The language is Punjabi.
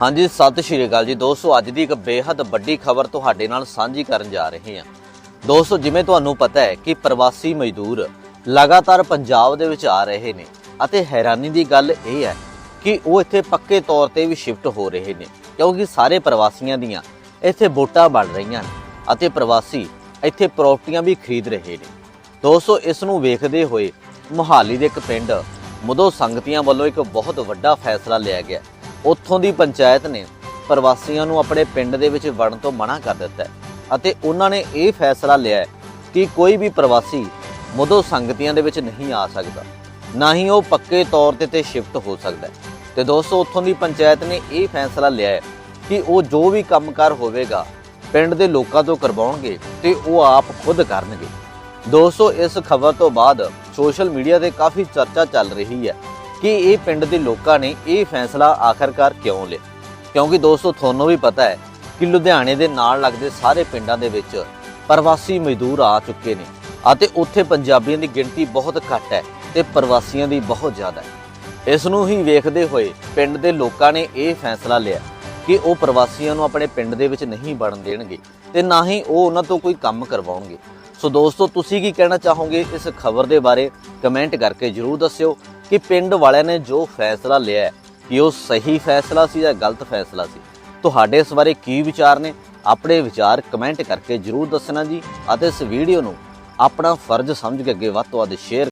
ਹਾਂਜੀ, ਸਤਿ ਸ਼੍ਰੀ ਅਕਾਲ ਜੀ। ਦੋਸਤੋ, ਅੱਜ ਦੀ ਇੱਕ ਬੇहद ਵੱਡੀ ਖਬਰ ਤੁਹਾਡੇ ਨਾਲ ਸਾਂਝੀ ਕਰਨ ਜਾ ਰਹੇ ਹਾਂ। ਦੋਸਤੋ, ਜਿਵੇਂ ਤੁਹਾਨੂੰ ਪਤਾ ਹੈ ਕਿ ਪ੍ਰਵਾਸੀ ਮਜ਼ਦੂਰ ਲਗਾਤਾਰ ਪੰਜਾਬ ਦੇ ਵਿੱਚ ਆ ਰਹੇ ਨੇ ਅਤੇ ਹੈਰਾਨੀ ਦੀ ਗੱਲ ਇਹ ਹੈ ਕਿ ਉਹ ਇੱਥੇ ਪੱਕੇ ਤੌਰ ਤੇ ਵੀ ਸ਼ਿਫਟ ਹੋ ਰਹੇ ਨੇ, ਕਿਉਂਕਿ ਸਾਰੇ ਪ੍ਰਵਾਸੀਆਂ ਦੀਆਂ ਇੱਥੇ ਵੋਟਾਂ ਬਣ ਰਹੀਆਂ ਨੇ ਅਤੇ ਪ੍ਰਵਾਸੀ ਇੱਥੇ ਪ੍ਰਾਪਰਟੀਆਂ ਵੀ ਖਰੀਦ ਰਹੇ ਨੇ। ਦੋਸਤੋ, ਇਸ ਨੂੰ ਵੇਖਦੇ ਹੋਏ ਮੁਹਾਲੀ ਦੇ ਇੱਕ ਪਿੰਡ ਮੁਦੋ ਸੰਗਤੀਆਂ ਵੱਲੋਂ ਇੱਕ ਬਹੁਤ ਵੱਡਾ ਫੈਸਲਾ ਲਿਆ ਗਿਆ। ਉੱਥੋਂ ਦੀ ਪੰਚਾਇਤ ਨੇ ਪ੍ਰਵਾਸੀਆਂ ਨੂੰ ਆਪਣੇ ਪਿੰਡ ਦੇ ਵਿੱਚ ਵੜਨ ਤੋਂ ਮਨਾ ਕਰ ਦਿੱਤਾ ਹੈ ਅਤੇ ਉਹਨਾਂ ਨੇ ਇਹ ਫੈਸਲਾ ਲਿਆ ਹੈ ਕਿ ਕੋਈ ਵੀ ਪ੍ਰਵਾਸੀ ਮੁਦੋ ਸੰਗਤੀਆਂ ਦੇ ਵਿੱਚ ਨਹੀਂ ਆ ਸਕਦਾ। ਨਾ ਹੀ ਉਹ ਪੱਕੇ ਤੌਰ ਤੇ ਤੇ ਸ਼ਿਫਟ ਹੋ ਸਕਦਾ ਹੈ। ਤੇ ਦੋਸਤੋ, ਉੱਥੋਂ ਦੀ ਪੰਚਾਇਤ ਨੇ ਇਹ ਫੈਸਲਾ ਲਿਆ ਹੈ ਕਿ ਉਹ ਜੋ ਵੀ ਕੰਮਕਾਰ ਹੋਵੇਗਾ, ਪਿੰਡ ਦੇ ਲੋਕਾਂ ਤੋਂ ਕਰਵਾਉਣਗੇ ਤੇ ਉਹ ਆਪ ਖੁਦ ਕਰਨਗੇ। ਦੋਸਤੋ, ਇਸ ਖਬਰ ਤੋਂ ਬਾਅਦ ਸੋਸ਼ਲ ਮੀਡੀਆ ਤੇ ਕਾਫੀ ਚਰਚਾ ਚੱਲ ਰਹੀ ਹੈ ਕਿ ਇਹ ਪਿੰਡ ਦੇ ਲੋਕਾਂ ਨੇ ਇਹ ਫੈਸਲਾ ਆਖਰਕਾਰ ਕਿਉਂ ਲਿਆ? ਕਿਉਂਕਿ ਦੋਸਤੋ, ਤੁਹਾਨੂੰ ਵੀ ਪਤਾ ਹੈ ਕਿ ਲੁਧਿਆਣੇ ਦੇ ਨਾਲ ਲੱਗਦੇ ਸਾਰੇ ਪਿੰਡਾਂ ਦੇ ਵਿੱਚ ਪ੍ਰਵਾਸੀ ਮਜ਼ਦੂਰ ਆ ਚੁੱਕੇ ਨੇ ਅਤੇ ਉੱਥੇ ਪੰਜਾਬੀਆਂ ਦੀ ਗਿਣਤੀ ਬਹੁਤ ਘੱਟ ਹੈ ਤੇ ਪ੍ਰਵਾਸੀਆਂ ਦੀ ਬਹੁਤ ਜ਼ਿਆਦਾ ਹੈ। ਇਸ ਨੂੰ ਹੀ ਵੇਖਦੇ ਹੋਏ ਪਿੰਡ ਦੇ ਲੋਕਾਂ ਨੇ ਇਹ ਫੈਸਲਾ ਲਿਆ ਕਿ ਉਹ ਪ੍ਰਵਾਸੀਆਂ ਨੂੰ ਆਪਣੇ ਪਿੰਡ ਦੇ ਵਿੱਚ ਨਹੀਂ ਵੜਨ ਦੇਣਗੇ ਤੇ ਨਾ ਹੀ ਉਹ ਉਹਨਾਂ ਤੋਂ ਕੋਈ ਕੰਮ ਕਰਵਾਉਣਗੇ। ਸੋ ਦੋਸਤੋ, ਤੁਸੀਂ ਕੀ ਕਹਿਣਾ ਚਾਹੋਗੇ? ਇਸ ਖਬਰ ਦੇ ਬਾਰੇ ਕਮੈਂਟ ਕਰਕੇ ਜਰੂਰ ਦੱਸਿਓ ਕਿ ਪਿੰਡ ਵਾਲਿਆਂ ਨੇ ਜੋ ਫੈਸਲਾ ਲਿਆ ਹੈ, ਕਿ ਉਹ ਸਹੀ ਫੈਸਲਾ ਸੀ ਜਾਂ ਗਲਤ ਫੈਸਲਾ ਸੀ, ਤੁਹਾਡੇ ਇਸ ਬਾਰੇ ਕੀ ਵਿਚਾਰ ਨੇ? ਆਪਣੇ ਵਿਚਾਰ ਕਮੈਂਟ ਕਰਕੇ ਜਰੂਰ ਦੱਸਣਾ ਜੀ, ਅਤੇ ਇਸ ਵੀਡੀਓ ਨੂੰ ਆਪਣਾ ਫਰਜ਼ ਸਮਝ ਕੇ ਅੱਗੇ ਵੱਧ ਤੋਂ ਵੱਧ ਸ਼ੇਅਰ